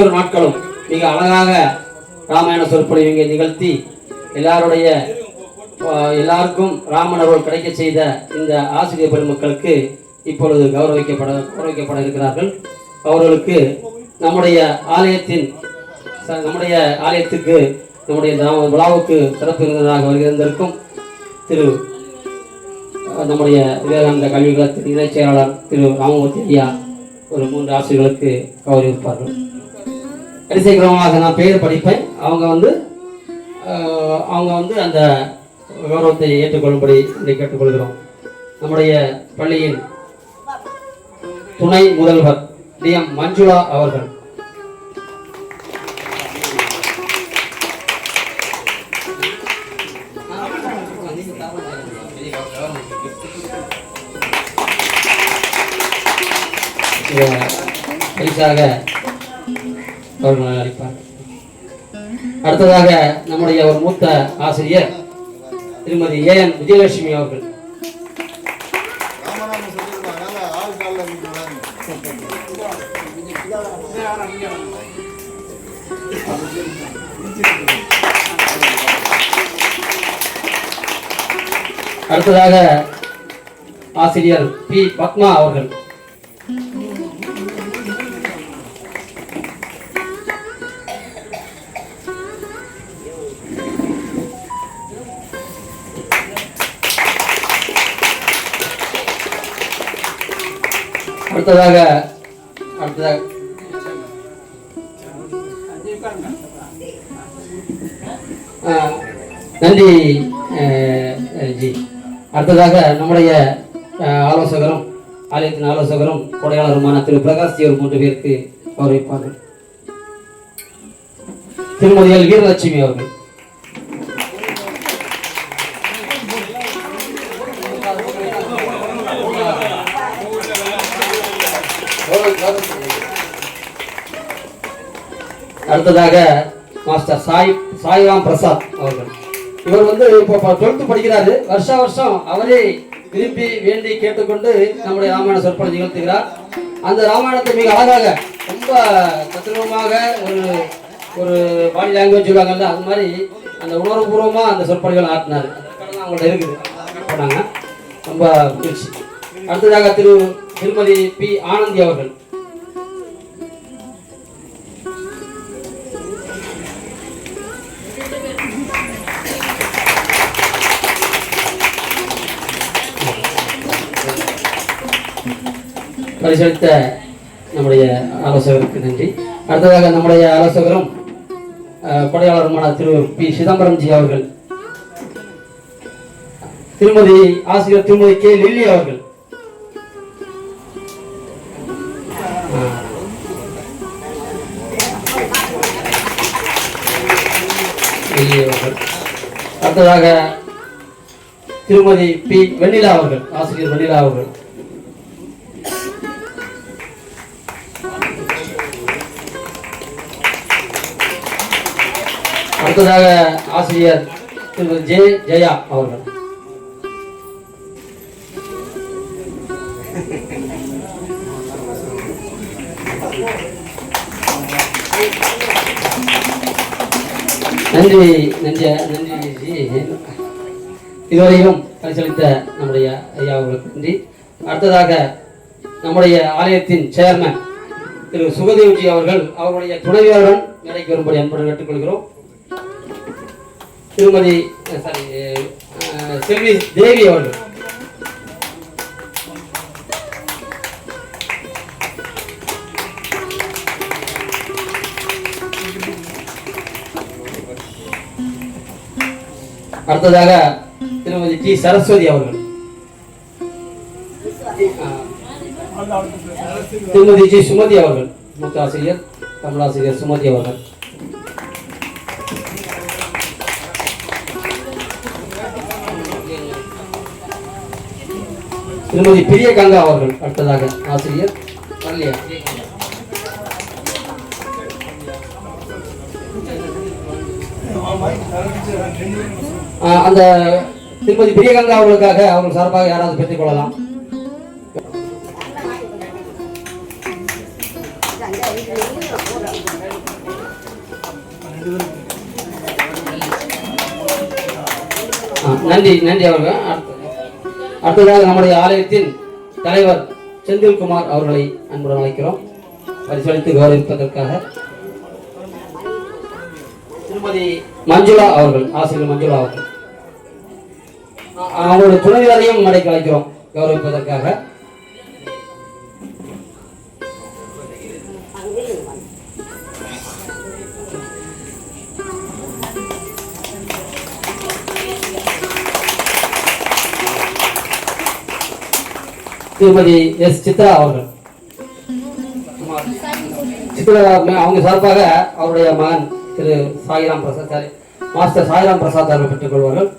ஒவ்வொரு நாட்களும் மிக அழகாக ராமாயண சொற்பொழிவு இங்கே நிகழ்த்தி எல்லாருடைய எல்லாருக்கும் ராமன் அருள் கிடைக்க செய்த இந்த ஆசிரியர் பெருமக்களுக்கு இப்பொழுது கௌரவிக்கப்பட கௌரவிக்கப்பட இருக்கிறார்கள். அவர்களுக்கு நம்முடைய ஆலயத்தின் நம்முடைய ஆலயத்துக்கு நம்முடைய விழாவுக்கு சிறப்பு விருந்தினராக வருகிறதற்கும் திரு நம்முடைய விவேகானந்த கல்விகளத்தின் இணைச் செயலாளர் திரு ராமமூர்த்தி ஐயா ஒரு மூன்று ஆசிரியர்களுக்கு கௌரவிப்பார்கள். கடைசி கிரமமாக நான் பெயர் படிப்பேன். அவங்க வந்து அவங்க வந்து அந்த கௌரவத்தை ஏற்றுக்கொள்ளும்படி இதை கேட்டுக்கொள்கிறோம். நம்முடைய பள்ளியின் துணை முதல்வர் டி எம் மஞ்சுளா அவர்கள். பரிசாக அவர்கள் அளிப்பார் அடுத்ததாக நம்முடைய ஒரு மூத்த ஆசிரியர் திருமதி ஏ என் விஜயலட்சுமி அவர்கள். அடுத்ததாக ஆசிரியர் பி பத்மா அவர்கள். அடுத்ததாக அடுத்ததாக. நன்றி அஹ், ஜி. அடுத்ததாக நம்முடைய அஹ், ஆலோசகரும் ஆலயத்தின் ஆலோசகரும் கொடையாளருமான திரு பிரகாஷ் ஜி ஒரு மூன்று பேருக்கு கௌரவிப்பார்கள் திருமதி எல். வீரலட்சுமி அவர்கள். அடுத்ததாக மாஸ்டர் சாய் சாய்ராம் பிரசாத் அவர்கள். இவர் வந்து இப்போ டுவெல்த்து படிக்கிறாரு. வருஷா வருஷம் அவரே விரும்பி வேண்டி கேட்டுக்கொண்டு நம்முடைய ராமாயண சொற்பொழி நிகழ்த்துகிறார். அந்த ராமாயணத்தை மிக அழகாக ரொம்ப தத்ரூபமாக ஒரு ஒரு பாடி லாங்குவேஜ் சொல்லுவாங்கல்ல அது மாதிரி அந்த உணர்வுபூர்வமாக அந்த சொற்பொழிகள் ஆட்டினார் அதற்கான அவங்கள்ட்ட இருக்குது. போனாங்க. ரொம்ப மகிழ்ச்சி. அடுத்ததாக திரு திருமதி பி. ஆனந்தி அவர்கள். பரிசளித்த நம்முடைய ஆலோசகருக்கு நன்றி. அடுத்ததாக நம்முடைய ஆலோசகரும் கொடையாளருமான திரு பி. சிதம்பரம்ஜி அவர்கள் திருமதி ஆசிரியர் திருமதி கே. அவர்கள். லில்லி அவர்கள். அடுத்ததாக திருமதி பி. வெண்ணிலா அவர்கள் ஆசிரியர் வெண்ணிலா அவர்கள். அடுத்ததாக ஆசிரியர் திரு ஜே ஜெயா அவர்கள். நன்றி நன்றி நன்றி ஜி. இதுவரையும் பரிசளித்த நம்முடைய ஐயா அவர்களுக்கு நன்றி. அடுத்ததாக நம்முடைய ஆலயத்தின் சேர்மன் திரு சுகதேவ்ஜி அவர்கள் அவருடைய துணைவியாருடன் மேடைக்கு வரும்படி அன்புடன் கேட்டுக்கொள்கிறோம். திருமதி சாரி செல்வி தேவி அவர்கள். அடுத்ததாக திருமதி டி சரஸ்வதி அவர்கள். திருமதி ஜி சுமதி அவர்கள் மூத்த ஆசிரியர் தமிழாசிரியர் சுமதி அவர்கள். திருமதி பிரிய கங்கா அவர்கள் அடுத்ததாக ஆசிரியர் வரலையா அந்த திருமதி பிரியகங்கா அவர்களுக்காக அவர்கள் சார்பாக யாராவது பெற்றுக் கொள்ளலாம். நன்றி நன்றி அவர்கள். அடுத்ததாக நம்முடைய ஆலயத்தின் தலைவர் செந்தில்குமார் அவர்களை அன்புடன் அழைக்கிறோம். பரிசளித்து கௌரவிப்பதற்காக. திருமதி மஞ்சுளா அவர்கள் ஆசிரியர் மஞ்சுளா அவர்கள். அவங்களுடைய துணைவியாரையும் மடைக்கு அழைக்கிறோம். கௌரவிப்பதற்காக. திருமதி எஸ் சித்ரா அவர்கள். சித்ரா அவங்க சார்பாக அவருடைய மகன் திரு சாயிராம் பிரசாத் சாரி, மாஸ்டர் சாயிராம் பிரசாத் அவர்கள் பெற்றுக் கொள்வார்கள்.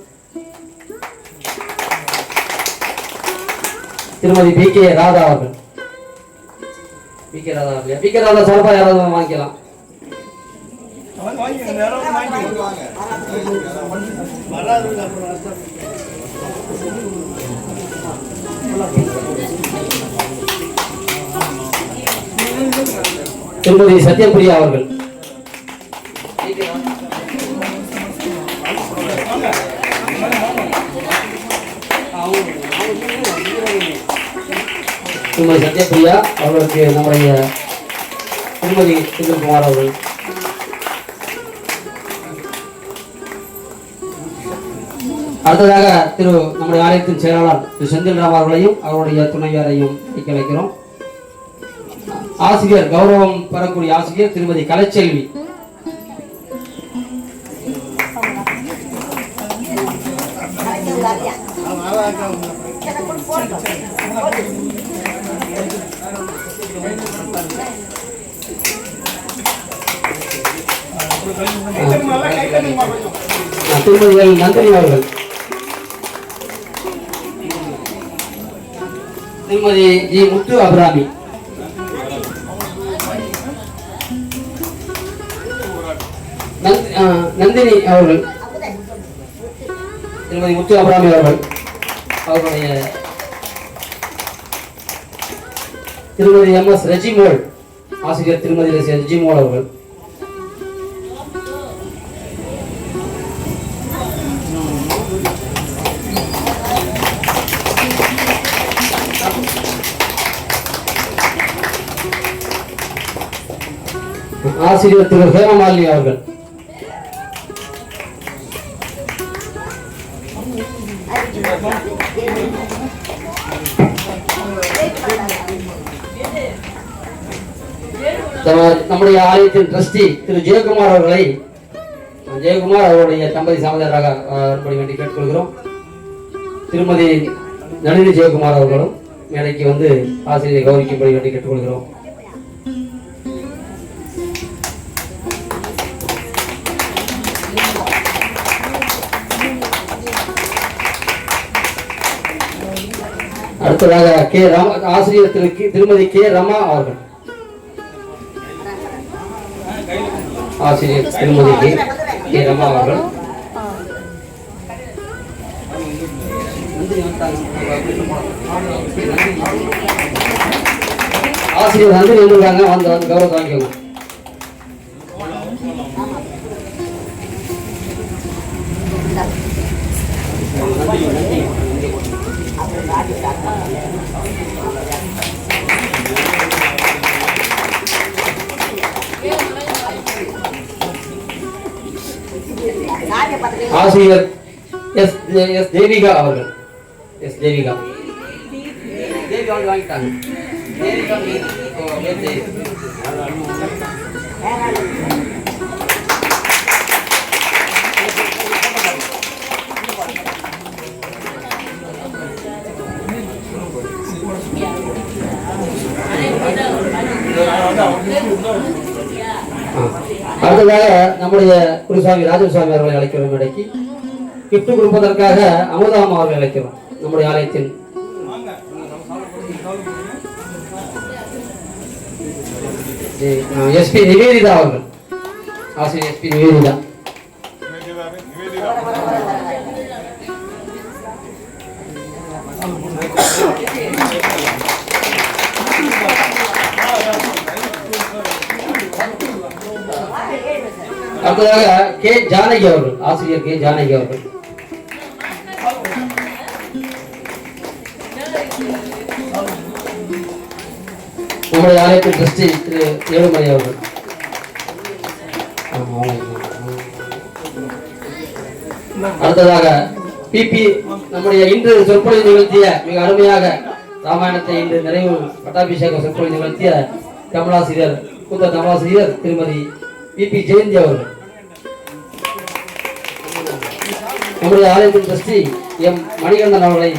திருமதி பி கே ராதா அவர்கள். பி கே ராதா அவர்கள். பி கே ராதா சார்பாக யாராவது வாங்கிக்கலாம். வாங்கிக்கோங்க, திருமதி சத்யபிரியா அவர்கள். திருமதி சத்யபிரியா அவர்களுக்கு நம்முடைய திருமதி சுந்தர்குமார் அவர்கள். அடுத்ததாக திரு நம்முடைய ஆலயத்தின் செயலாளர் திரு செந்தில் ராம் அவர்களையும் அவருடைய துணைவியாரையும் வைக்க வைக்கிறோம். ஆசிரியர் கௌரவம் பெறக்கூடிய ஆசிரியர் திருமதி கலைச்செல்வி. திருமதிகள் நந்தினி அவர்கள். திருமதி ஜி முத்து அபிராமி. நந்தினி அவர்கள். திருமதி முத்து அபராமி அவர்கள். அவருடைய திருமதி எம் எஸ் ரஜிமோல் ஆசிரியர் திருமதி ரஜிமோல் அவர்கள். ஆசிரியர் திரு ஹேமமாலினி அவர்கள். நம்முடைய ஆலயத்தின் ட்ரஸ்டி திரு ஜெயக்குமார் அவர்களை ஜெயக்குமார் அவருடைய தம்பதி சகோதரராக வரும்படி வேண்டி கேட்டுக்கொள்கிறோம். திருமதி நளினி ஜெயக்குமார் அவர்களும் மேடைக்கு வந்து ஆசிரியரை கௌரவிக்கும்படி வேண்டி கேட்டுக்கொள்கிறோம். அடுத்ததாக கே ராம ஆசிரியர் திரு திருமதி கே ரமா அவர்கள். ஆசிரியர் திருமதி கே கே ரமா அவர்கள். ஆசிரியர் வந்து வந்துருக்காங்க வந்து வந்து கௌரவம் வாங்கிக்கோங்க ஆசிரியர் எஸ் எஸ் தேவிகா அவர்கள் எஸ் தேவிகா தேவிகா வந்து வாங்கிட்டாங்க தேவிகா அடுத்ததாக நம்முடைய குருசாமி ராஜசாமி அவர்களை அழைக்கிறோம் இடைக்கு கிஃப்ட் கொடுப்பதற்காக அமுதாம் அவர்களை அழைக்கிறோம் நம்முடைய ஆலயத்தின். எஸ்பி நிவேதிதா அவர்கள். ஆசிரியர் எஸ்பி நிவேதிதா நிவேதிதா. அடுத்ததாக கே ஜானகி அவர்கள் ஆசிரியர் கே ஜானகி அவர்கள். உங்களுடைய ஆலயத்தின் டிரஸ்டி திரு ஏழுமலை அவர்கள். அடுத்ததாக பிபி நம்முடைய இன்று சொற்பொழிவு நிகழ்த்திய மிக அருமையாக ராமாயணத்தை இன்று நிறைவு பட்டாபிஷேக சொற்பொழிவு நிகழ்த்திய கமலாசிரியர் கூத்த கமலாசிரியர் திருமதி பிபி ஜெயந்தி அவர்கள். நம்முடைய ஆலயத்தின் ட்ரஸ்டி எம் மணிகண்டன் அவர்களை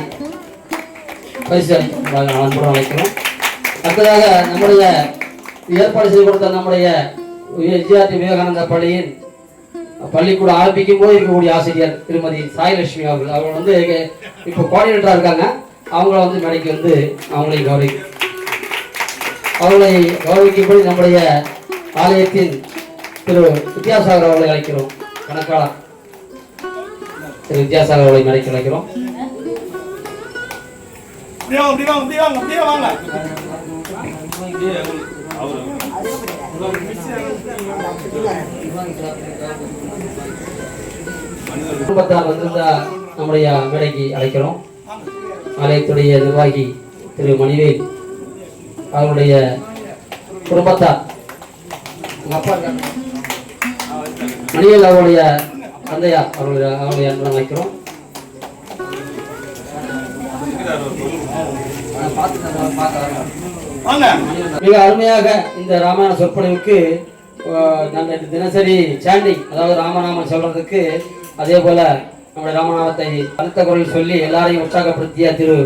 பரிசு அன்புடன் அழைக்கிறோம். அடுத்ததாக நம்முடைய ஏற்பாடு செய்து கொடுத்த நம்முடைய விஜயார்த்தி விவேகானந்தா பள்ளியின் பள்ளிக்கூட ஆரம்பிக்கும் போது இருக்கக்கூடிய ஆசிரியர் திருமதி சாய்லட்சுமி அவர்கள். அவங்க வந்து இப்போ கோஆர்டினேட்டராக இருக்காங்க. அவங்கள வந்து மேடைக்கு வந்து அவங்களை கௌரவி அவர்களை கௌரவிக்கும்படி நம்முடைய ஆலயத்தின் திரு வித்யாசாகர் அவர்களை அழைக்கிறோம். கணக்காளர் திரு வித்யாசாகர் அவர்களை மேடைக்கு அழைக்கிறோம். குடும்பத்தார் வந்திருந்த நம்முடைய மேடைக்கு அழைக்கிறோம். ஆலயத்துடைய நிர்வாகி திரு மணிவேல் அவருடைய குடும்பத்தார். அப்பா மணிவேல் அவருடைய தந்தையார் அவருடைய அவருடைய அன்புடன் வாங்க. மிக அருமையாக இந்த ராமாயண சொற்பொழிவுக்கு நம்ம தினசரி சாண்டிங் அதாவது ராமநாமம் சொல்றதுக்கு அதே போல நம்முடைய ராமநாமத்தை அடுத்த குரல் சொல்லி எல்லாரையும் உற்சாகப்படுத்திய திரு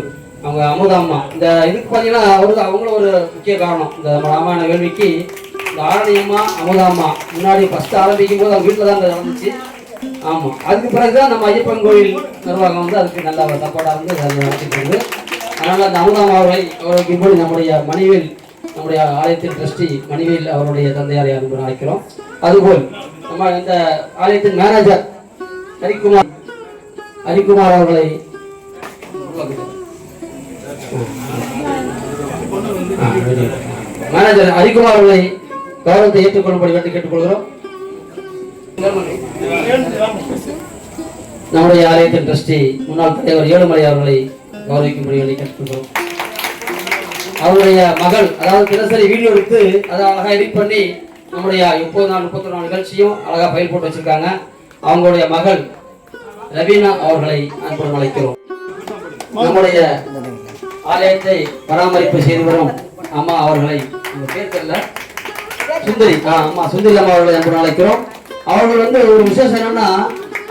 அவங்க அமுதாம்மா. இந்த இதுக்கு பார்த்தீங்கன்னா அவரு அவங்களும் ஒரு முக்கிய காரணம். இந்த நம்ம ராமாயண வேள்விக்கு தாரணியம்மா ஆரணியம்மா அமுதாம்மா முன்னாடி ஃபர்ஸ்ட் ஆரம்பிக்கும் போது அவங்க வீட்டில் தான் வந்துச்சு நடந்துச்சு. ஆமாம் அதுக்கு பிறகுதான் நம்ம ஐயப்பன் கோயில் நிர்வாகம் வந்து அதுக்கு நல்ல சப்போர்ட்டாக வந்து அதை நடத்திட்டு இருக்குது அதனால் அந்த அமுதாம் அவர்களை இப்படி நம்முடைய மணிவேல் நம்முடைய ஆலயத்தின் ட்ரஸ்டி மணிவேல் அவருடைய தந்தையாரை அன்பு அழைக்கிறோம். அதுபோல் நம்ம இந்த ஆலயத்தின் மேனேஜர் ஹரிக்குமார் ஹரிக்குமார் அவர்களை மேனேஜர் ஹரிக்குமார் அவர்களை கௌரவத்தை ஏற்றுக்கொள்ளும்படி வேண்டி கேட்டுக்கொள்கிறோம். நம்முடைய ஆலயத்தின் ட்ரஸ்டி முன்னாள் தலைவர் ஏழுமலை அவர்களை கௌரவிக்கும்படி வேண்டி கேட்டுக்கொள்கிறோம். அவருடைய மகள் அதாவது தினசரி வீடியோ எடுத்து அதை அழகா எடிட் பண்ணி நம்முடைய முப்பது நாள் முப்பத்தி நாலு நிகழ்ச்சியும் அழகா பயில் போட்டு வச்சிருக்காங்க. அவங்களுடைய மகள் ரவீனா அவர்களை அன்புடன் அழைக்கிறோம். நம்முடைய ஆலயத்தை பராமரிப்பு செய்து வரும் அம்மா அவர்களை உங்க பேர் தெரியல? சுந்தரி. ஆமா சுந்தரி அம்மா அவர்களை அன்புடன் அழைக்கிறோம். அவர்கள் வந்து ஒரு விசேஷம் என்னன்னா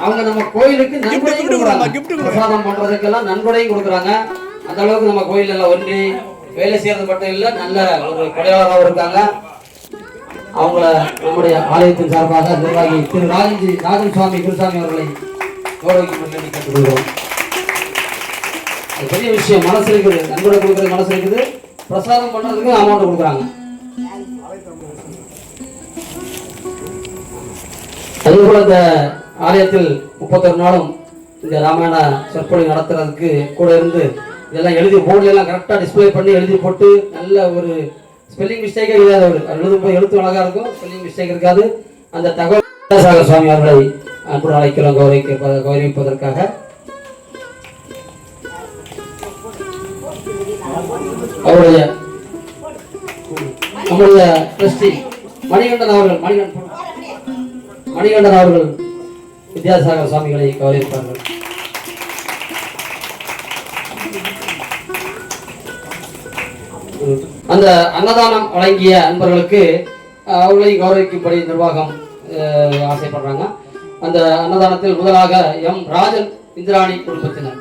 அவங்க நம்ம கோயிலுக்கு நன்கொடையும் கொடுக்குறாங்க. பிரசாதம் பண்றதுக்கெல்லாம் நன்கொடையும் கொடுக்குறாங்க. அந்த அளவுக்கு நம்ம கோயில் எல்லாம் ஒன்றி வேலை செய்யறது மட்டும் இல்ல நல்ல ஒரு கொடையாளராகவும் இருக்காங்க. அவங்கள நம்முடைய ஆலயத்தின் சார்பாக நிர்வாகி திரு ராஜன்ஜி ராஜன் சுவாமி குருசாமி அவர்களை கௌரவிக்கும் கேட்டுக்கொள்கிறோம் அது பெரிய விஷயம். மனசு இருக்குது. நன்கொடை கொடுக்கறது மனசு இருக்குது. பிரசாதம் பண்றதுக்கு அமௌண்ட் கொடுக்குறாங்க. அதே போல இந்த ஆலயத்தில் முப்பத்தொரு நாளும் இந்த ராமாயண சொற்பொழிவு நடத்துறதுக்கு கூட இருந்து இதெல்லாம் எழுதி போர்டில் எல்லாம் கரெக்டாக டிஸ்பிளே பண்ணி எழுதி போட்டு நல்ல ஒரு ஸ்பெல்லிங் மிஸ்டேக்கே இல்லாத ஒரு எழுதும் போது எழுத்து அழகா இருக்கும் ஸ்பெல்லிங் மிஸ்டேக் இருக்காது. அந்த தகவல் சாகர் சுவாமி அவர்களை அன்புடன் அழைக்கிறோம் கௌரவிக்க கௌரவிப்பதற்காக. அவருடைய நம்முடைய மணிகண்டன் அவர்கள் மணிகண்டன் மணிகண்டன் அவர்கள் வித்யாசாகர் சுவாமிகளை கௌரவிப்பார்கள் அந்த அன்னதானம் வழங்கிய அன்பர்களுக்கு அஹ், அவர்களை கௌரவிக்கும்படி நிர்வாகம் ஆசைப்படுறாங்க. அந்த அன்னதானத்தில் முதலாக எம் ராஜன் இந்திராணி குடும்பத்தினர்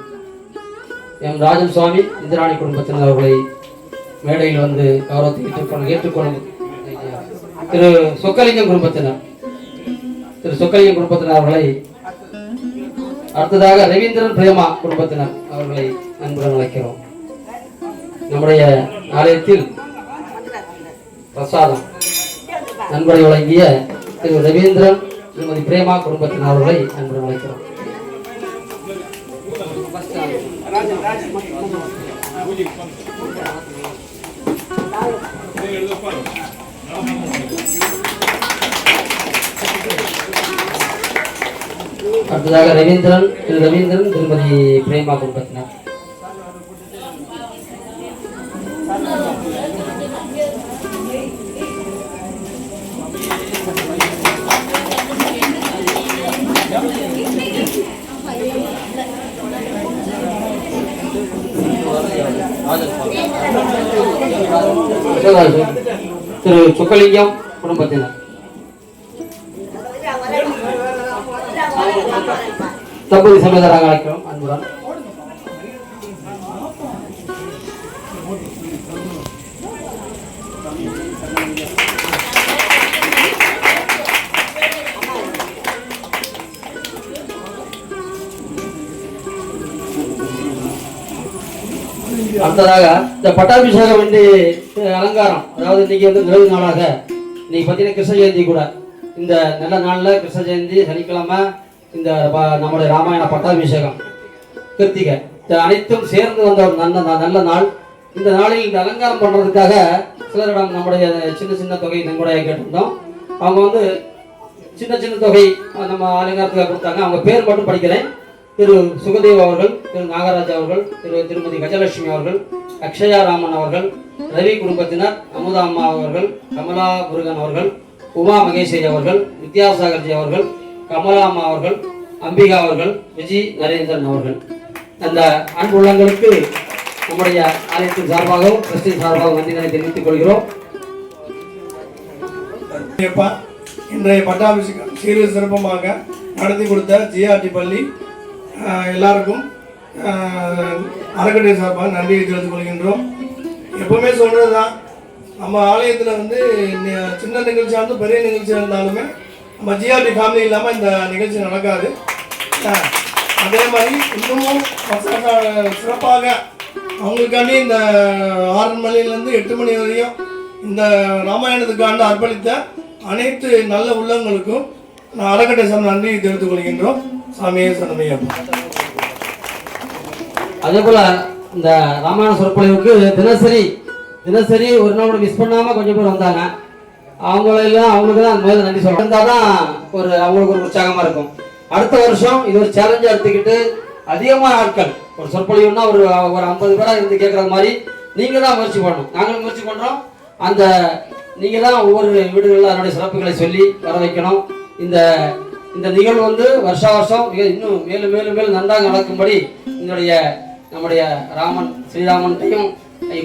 எம் ராஜன் சுவாமி இந்திராணி குடும்பத்தினர் அவர்களை மேடையில் வந்து கௌரவத்தை ஏற்றுக்கொள்ள ஏற்றுக்கொள்ளும் திரு சொக்கலிங்கம் குடும்பத்தினர். திரு சொக்கலிங்கம் குடும்பத்தினர் அவர்களை அடுத்ததாக ரவீந்திரன் பிரேமா குடும்பத்தினர் அவர்களை அன்புடன் அழைக்கிறோம். நம்முடைய ஆலயத்தில் பிரசாதம் நண்பரை வழங்கிய திரு ரவீந்திரன் திருமதி பிரேமா குடும்பத்தினர் அவர்களை அன்புடன் அழைக்கிறோம். அடுத்ததாக ரவீந்திரன் திரு ரவீந்திரன் திருமதி பிரேமா குடும்பத்தினர். திரு சுக்கலிங்கம் குடும்பத்தினர். தளபதி சமேதராக அழைக்கிறோம். அன்புடன். அடுத்ததாக இந்த பட்டாபிஷேகம் வந்து அலங்காரம் அதாவது இன்னைக்கு வந்து நிறைவு நாளாக இன்னைக்கு பார்த்தீங்கன்னா கிருஷ்ண ஜெயந்தி கூட இந்த நல்ல நாளில் கிருஷ்ண ஜெயந்தி சனிக்கிழமை இந்த நம்முடைய ராமாயண பட்டாபிஷேகம் கிருத்திகை அனைத்தும் சேர்ந்து வந்த ஒரு நல்ல நல்ல நாள். இந்த நாளில் இந்த அலங்காரம் பண்ணுறதுக்காக சிலரிடம் நம்முடைய சின்ன சின்ன தொகை நம்முடைய கேட்டிருந்தோம். அவங்க வந்து சின்ன சின்ன தொகை நம்ம அலங்காரத்துக்காக கொடுத்தாங்க. அவங்க பேர் மட்டும் படிக்கிறேன் திரு சுகதேவ் அவர்கள் திரு நாகராஜ் அவர்கள் திரு திருமதி கஜலட்சுமி அவர்கள் அக்ஷயா ராமன் அவர்கள் ரவி குடும்பத்தினர் அமுதா அம்மா அவர்கள் கமலா முருகன் அவர்கள் உமா மகேஸ்வரி அவர்கள் வித்யாசாகர்ஜி அவர்கள் கமலா அம்மா அவர்கள் அம்பிகா அவர்கள் விஜய் நரேந்திரன் அவர்கள். அந்த அன்பு உள்ளங்களுக்கு நம்முடைய ஆலயத்தின் சார்பாகவும் கிறிஸ்டின் சார்பாகவும் நன்றிகளை தெரிவித்துக் கொள்கிறோம். இன்றைய பட்டாபிஷேகம் சீரிய சிறப்பமாக நடத்தி கொடுத்த ஜிஆர்டி பள்ளி எல்லாருக்கும் அறக்கட்டளை சார்பாக நன்றியை தெரிவித்துக் கொள்கின்றோம். எப்பவுமே சொல்றது தான் நம்ம ஆலயத்தில் வந்து சின்ன நிகழ்ச்சியாக இருந்தாலும் பெரிய நிகழ்ச்சியாக இருந்தாலுமே நம்ம ஜிஆர்டி ஃபேமிலி இல்லாமல் இந்த நிகழ்ச்சி நடக்காது. அதே மாதிரி இன்னமும் பசங்க சிறப்பாக அவங்களுக்காண்டி இந்த ஆறு மணிலேருந்து எட்டு மணி வரையும் இந்த ராமாயணத்துக்காண்டு அர்ப்பணித்த அனைத்து நல்ல உள்ளங்களுக்கும் நான் அறக்கட்டை சார் நன்றி தெரிவித்துக் கொள்கின்றோம். சாமியே சனமையப்பா அதே போல இந்த ராமாயண சொற்பொழிவுக்கு தினசரி தினசரி ஒரு நாள் மிஸ் பண்ணாமல் கொஞ்சம் பேர் வந்தாங்க. அவங்களெல்லாம் அவங்களுக்கு தான் முதல்ல நன்றி சொல்றேன் தான் ஒரு அவங்களுக்கு ஒரு உற்சாகமாக இருக்கும். அடுத்த வருஷம் இது ஒரு சேலஞ்சாக எடுத்துக்கிட்டு அதிகமான ஆட்கள் ஒரு சொற்பொழிவுன்னா ஒரு ஒரு ஐம்பது பேராக இருந்து கேட்குற மாதிரி நீங்கள் தான் முயற்சி பண்ணணும். நாங்களும் முயற்சி பண்ணுறோம் அந்த நீங்கள் தான் ஒவ்வொரு வீடுகளில் அதனுடைய சிறப்புகளை சொல்லி வர வைக்கணும். இந்த இந்த நிகழ்வு வந்து வருஷா வருஷம் இன்னும் மேலும் மேலும் மேலும் நன்றாக நடக்கும்படி என்னுடைய நம்முடைய ராமன் ஸ்ரீராமன்கிட்டையும்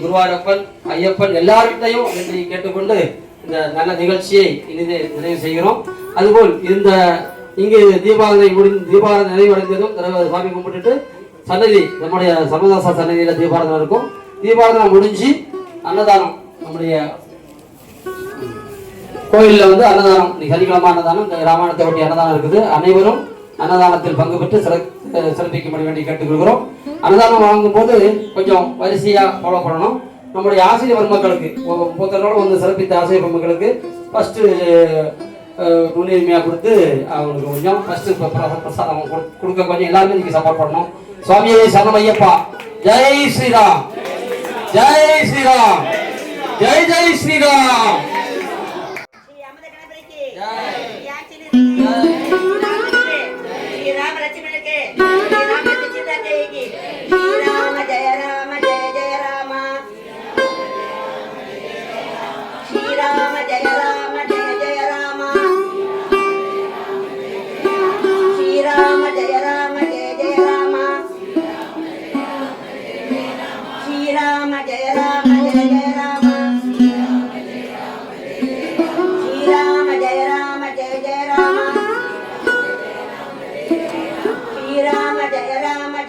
குருவாரப்பன் ஐயப்பன் எல்லார்கிட்டையும் நன்றி கேட்டுக்கொண்டு இந்த நல்ல நிகழ்ச்சியை இனிதே நிறைவு செய்கிறோம். அதுபோல் இந்த இங்கு தீபாவளி முடிந்து தீபாவளி நிறைவடைந்ததும் சாமி கும்பிட்டுட்டு சன்னதி நம்முடைய சர்வதாசா சன்னதியில் தீபாராதனை இருக்கும் தீபாராதனை முடிஞ்சு அன்னதானம் நம்முடைய கோயிலில் வந்து அன்னதானம் சனிக்கிழமை அன்னதானம் இந்த ராமாயணத்தை ஒட்டி அன்னதானம் இருக்குது. அனைவரும் அன்னதானத்தில் பங்கு பெற்று சிற- சிறப்பிக்கும்படி வேண்டி கேட்டுக்கொள்கிறோம். அன்னதானம் வாங்கும் போது கொஞ்சம் வரிசையாக ஃபாலோ பண்ணணும். நம்முடைய ஆசிரியர் பெருமக்களுக்கு மூத்தரோட வந்து சிறப்பித்த ஆசிரியர் பெருமக்களுக்கு ஃபஸ்ட்டு முன்னுரிமையாக கொடுத்து அவங்களுக்கு கொஞ்சம் ஃபஸ்ட்டு பிரசாதம் கொடு- கொடுக்க கொஞ்சம் எல்லாருமே நீங்கள் சப்போர்ட் பண்ணணும். சுவாமியே சரணம் ஐயப்பா ஜெய் ஸ்ரீராம். ஜெய் ஸ்ரீராம். ஜெய் ஜெய் ஸ்ரீராம்.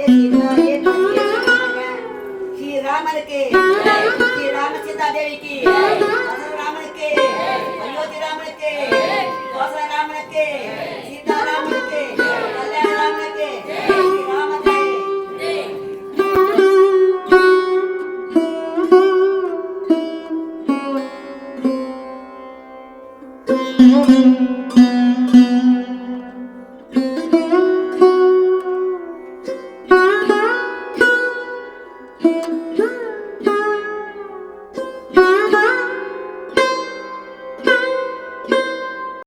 शिवाय श्री राम के श्री राम सीता देवी के अयोध्या राम के सीता राम के